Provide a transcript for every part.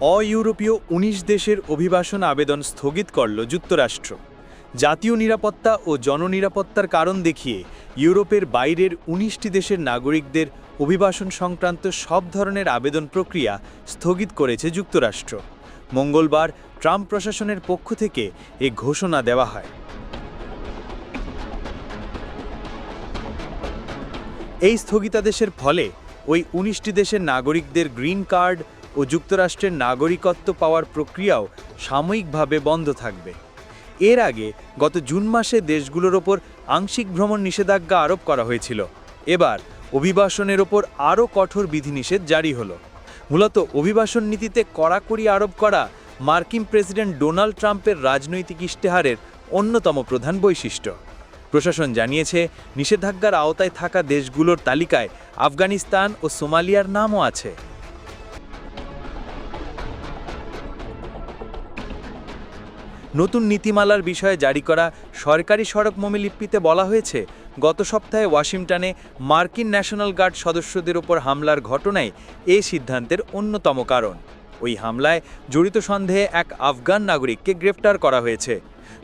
অইউরোপীয় ১৯ দেশের অভিবাসন আবেদন স্থগিত করল যুক্তরাষ্ট্র। জাতীয় নিরাপত্তা ও জননিরাপত্তার কারণ দেখিয়ে ইউরোপের বাইরের ১৯টি দেশের নাগরিকদের অভিবাসন সংক্রান্ত সব ধরনের আবেদন প্রক্রিয়া স্থগিত করেছে যুক্তরাষ্ট্র। মঙ্গলবার ট্রাম্প প্রশাসনের পক্ষ থেকে এ ঘোষণা দেওয়া হয়। এই স্থগিতাদেশের ফলে ওই ১৯টি দেশের নাগরিকদের গ্রিন কার্ড ও যুক্তরাষ্ট্রের নাগরিকত্ব পাওয়ার প্রক্রিয়াও সাময়িকভাবে বন্ধ থাকবে। এর আগে গত জুন মাসে দেশগুলোর ওপর আংশিক ভ্রমণ নিষেধাজ্ঞা আরোপ করা হয়েছিল। এবার অভিবাসনের ওপর আরও কঠোর বিধিনিষেধ জারি হলো। মূলত অভিবাসন নীতিতে কড়াকড়ি আরোপ করা মার্কিন প্রেসিডেন্ট ডোনাল্ড ট্রাম্পের রাজনৈতিক ইশতেহারের অন্যতম প্রধান বৈশিষ্ট্য। প্রশাসন জানিয়েছে, নিষেধাজ্ঞার আওতায় থাকা দেশগুলোর তালিকায় আফগানিস্তান ও সোমালিয়ার নামও আছে। নতুন নীতিমালার বিষয়ে জারি করা সরকারি সড়ক মমিলিপিতে বলা হয়েছে, গত সপ্তাহে ওয়াশিংটনে মার্কিন ন্যাশনাল গার্ড সদস্যদের ওপর হামলার ঘটনাই এই সিদ্ধান্তের অন্যতম কারণ। ওই হামলায় জড়িত সন্দেহে এক আফগান নাগরিককে গ্রেফতার করা হয়েছে।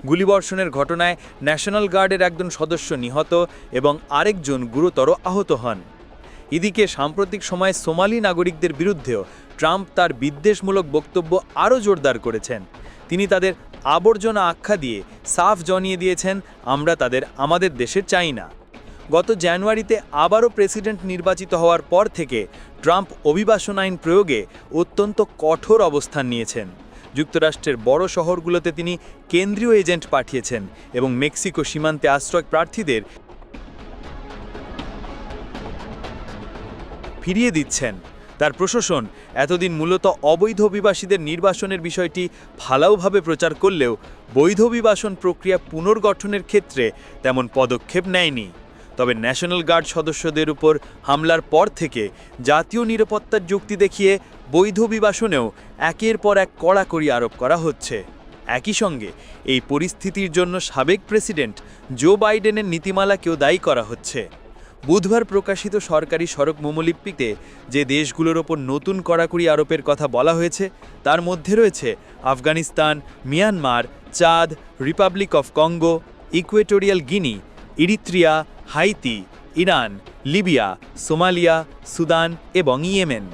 গুলিবর্ষণের ঘটনায় ন্যাশনাল গার্ডের একজন সদস্য নিহত এবং আরেকজন গুরুতর আহত হন। এদিকে সাম্প্রতিক সময়ে সোমালি নাগরিকদের বিরুদ্ধেও ট্রাম্প তার বিদ্বেষমূলক বক্তব্য আরও জোরদার করেছেন। তিনি তাদের আবর্জনা আখ্যা দিয়ে সাফ জনিয়ে দিয়েছেন, আমরা তাদের আমাদের দেশে চাই না। গত জানুয়ারিতে আবারও প্রেসিডেন্ট নির্বাচিত হওয়ার পর থেকে ট্রাম্প অভিবাসন আইন প্রয়োগে অত্যন্ত কঠোর অবস্থান নিয়েছেন। যুক্তরাষ্ট্রের বড় শহরগুলোতে তিনি কেন্দ্রীয় এজেন্ট পাঠিয়েছেন এবং মেক্সিকো সীমান্তে আশ্রয় প্রার্থীদের ফিরিয়ে দিচ্ছেন। তার প্রশাসন এতদিন মূলত অবৈধ অভিবাসীদের নির্বাসনের বিষয়টি ফালাওভাবে প্রচার করলেও বৈধ অভিবাসন প্রক্রিয়া পুনর্গঠনের ক্ষেত্রে তেমন পদক্ষেপ নেয়নি। তবে ন্যাশনাল গার্ড সদস্যদের উপর হামলার পর থেকে জাতীয় নিরাপত্তার যুক্তি দেখিয়ে বৈধ অভিবাসনেও একের পর এক কড়াকড়ি আরোপ করা হচ্ছে। একই সঙ্গে এই পরিস্থিতির জন্য সাবেক প্রেসিডেন্ট জো বাইডেনের নীতিমালাকেও দায়ী করা হচ্ছে। বুধবার প্রকাশিত সরকারি সড়ক মোমলিপিতে যে দেশগুলোর ওপর নতুন কড়াকড়ি আরোপের কথা বলা হয়েছে, তার মধ্যে রয়েছে Afghanistan, Myanmar, Chad, Republic of Congo, Equatorial Guinea, Eritrea, Haiti, Iran, Libya, Somalia, Sudan এবং ইয়েমেন।